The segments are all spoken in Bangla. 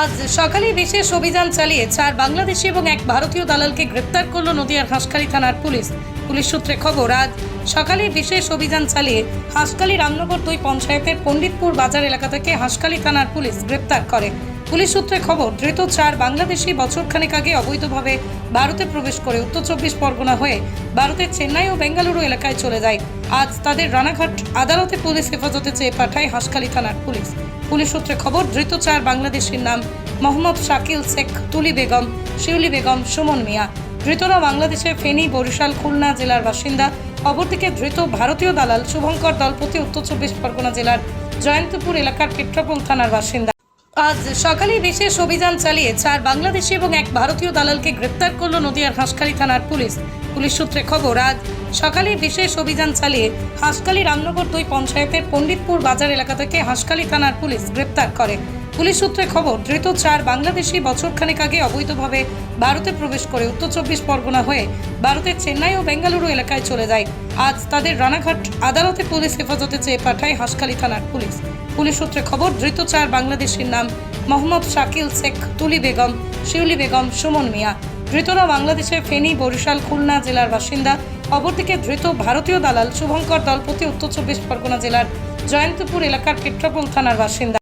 আজ সকালে বিশেষ অভিযান চালিয়ে চার বাংলাদেশি এবং এক ভারতীয় দালালকে গ্রেপ্তার করল নদিয়ার হাঁসখালি থানার পুলিশ। পুলিশ সূত্রে খবর, আজ সকালে বিশেষ অভিযান চালিয়ে হাঁসখালি রামনগর দুই পঞ্চায়েতের পণ্ডিতপুর বাজার এলাকা থেকে হাঁসখালি থানার পুলিশ গ্রেপ্তার করে। পুলিশ সূত্রে খবর, ধৃত চার বাংলাদেশি বছরখানেক আগে অবৈধভাবে ভারতে প্রবেশ করে উত্তর চব্বিশ পরগনা হয়ে ভারতের চেন্নাই ও বেঙ্গালুরু এলাকায় চলে যায়। আজ তাদের রানাঘাট আদালতে পুলিশ হেফাজতে চেয়ে পাঠায় হাঁসখালি থানার পুলিশ। পুলিশ সূত্রে খবর, ধৃত চার বাংলাদেশির নাম মোহাম্মদ শাকিল শেখ, তুলি বেগম, শিউলি বেগম, সুমন মিয়া। ধৃতরা বাংলাদেশের ফেনী, বরিশাল, খুলনা জেলার বাসিন্দা। অপরদিকে ধৃত ভারতীয় দালাল শুভঙ্কর দলপতি উত্তর চব্বিশ পরগনা জেলার জয়ন্তপুর এলাকার পেট্রাপোল থানার বাসিন্দা। আজ সকালে বিশেষ অভিযান চালিয়ে চার বাংলাদেশি এবং এক ভারতীয় দালালকে গ্রেপ্তার করল নদিয়ার হাঁসখালি থানার পুলিশ। পুলিশ সূত্রে খবর, আজ সকালে বিশেষ অভিযান চালিয়ে হাঁসখালি রামনগর দুই পঞ্চায়েতের পণ্ডিতপুর বাজার এলাকা থেকে হাঁসখালি থানার পুলিশ গ্রেপ্তার করে। পুলিশ সূত্রে খবর, ধৃত চার বাংলাদেশি বছরখানেক আগে অবৈধভাবে ভারতে প্রবেশ করে উত্তর চব্বিশ পরগনা হয়ে ভারতের চেন্নাই ও বেঙ্গালুরু এলাকায় চলে যায়। আজ তাদের রানাঘাট আদালতে পুলিশ হেফাজতে চেয়ে পাঠায় হাঁসখালি থানার পুলিশ। পুলিশ সূত্রে খবর, ধৃত চার বাংলাদেশির নাম মোহাম্মদ শাকিল শেখ, তুলি বেগম, শিউলি বেগম, সুমন মিয়া। ধৃতরা বাংলাদেশের ফেনী, বরিশাল, খুলনা জেলার বাসিন্দা। অপরদিকে ধৃত ভারতীয় দালাল শুভঙ্কর দলপতি উত্তর চব্বিশ পরগনা জেলার জয়ন্তপুর এলাকার পেট্রাপোল থানার বাসিন্দা।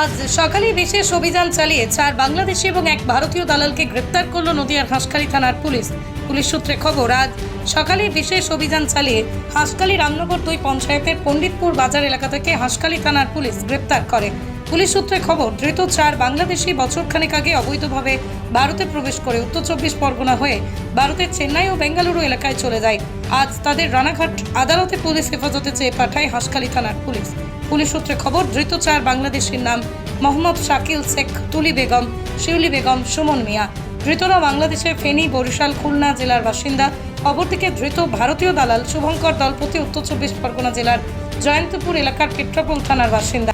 আজ সকালে বিশেষ অভিযান চালিয়ে চার বাংলাদেশি এবং এক ভারতীয় দালালকে গ্রেপ্তার করল নদিয়ার হাঁসখালি থানার পুলিশ। পুলিশ সূত্রে খবর, আজ সকালে বিশেষ অভিযান চালিয়ে হাঁসখালি রামনগর দুই পঞ্চায়েতের পণ্ডিতপুর বাজার এলাকা থেকে হাঁসখালি থানার পুলিশ গ্রেপ্তার করে। পুলিশ সূত্রে খবর, ধৃত চার বাংলাদেশি বছরখানেক আগে অবৈধভাবে ভারতে প্রবেশ করে উত্তর চব্বিশ পরগনা হয়ে ভারতের চেন্নাই ও বেঙ্গালুরু এলাকায় চলে যায়। আজ তাদের রানাঘাট আদালতে পুলিশ হেফাজতে চেয়ে পাঠায় হাঁসখালি থানার পুলিশ। পুলিশ সূত্রে খবর, ধৃত চার বাংলাদেশির নাম মোহাম্মদ শাকিল শেখ, তুলি বেগম, শিউলি বেগম, সুমন মিয়া। ধৃতরা বাংলাদেশের ফেনী, বরিশাল, খুলনা জেলার বাসিন্দা। অপরদিকে ধৃত ভারতীয় দালাল শুভঙ্কর দলপতি, উত্তর চব্বিশ পরগনা জেলার জয়ন্তপুর এলাকার পেট্রাপোল থানার বাসিন্দা।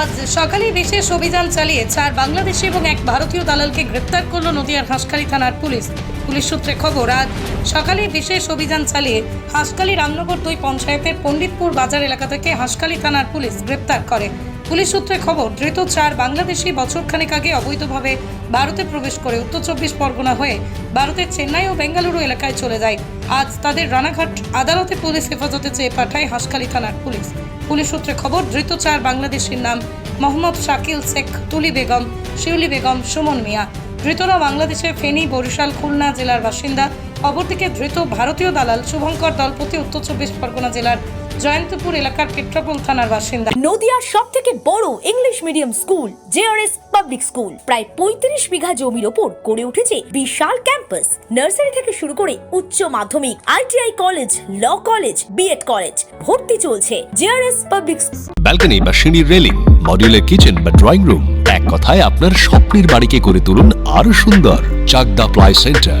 আজ সকালে বিশেষ অভিযান চালিয়ে চার বাংলাদেশি এবং এক ভারতীয় দালালকে গ্রেপ্তার করল নদিয়ার হাঁসখালি থানার পুলিশ। পুলিশ সূত্রে খবর, আজ সকালে বিশেষ অভিযান চালিয়ে হাঁসখালি রামনগর দুই পঞ্চায়েতের পণ্ডিতপুর বাজার এলাকা থেকে হাঁসখালি থানার পুলিশ গ্রেপ্তার করে। পুলিশ সূত্রে খবর, ধৃত চার বাংলাদেশি বছরখানেক আগে অবৈধভাবে ভারতে প্রবেশ করে উত্তর চব্বিশ পরগনা হয়ে ভারতের চেন্নাই ও বেঙ্গালুরু এলাকায় চলে যায়। আজ তাদের রানাঘাট আদালতে পুলিশ হেফাজতে চেয়ে পাঠায় হাঁসখালি থানার পুলিশ। পুলিশ সূত্রে খবর, ধৃত চার বাংলাদেশির নাম মোহাম্মদ শাকিল শেখ, তুলি বেগম, শিউলি বেগম, সুমন মিয়া। ধৃতরা বাংলাদেশের ফেনী বরিশাল খুলনা জেলার বাসিন্দা। অপরদিকে ধৃত ভারতীয় দালাল শুভঙ্কর দলপতি উত্তর চব্বিশ পরগনা জেলার জয়ন্তপুর এলাকার পেট্রাপোল থানার বাসিন্দা। নদিয়ার সব থেকে বড় English medium school JRS public school প্রায় পঁয়ত্রিশ বিঘা জমির ওপর গড়ে উঠেছে বিশাল ক্যাম্পাস নার্সারি থেকে শুরু করে উচ্চ মাধ্যমিক ITI college law college B Ed college ভর্তি চলছে জেআরএস পাবলিক ব্যালকনি বা সিঁড়ির রেলিং মডিউলার কিচেন বা ড্রয়িং রুম এক কথায় আপনার স্বপ্নের বাড়িকে করে তুলুন আরও সুন্দর Chakdah ply centre.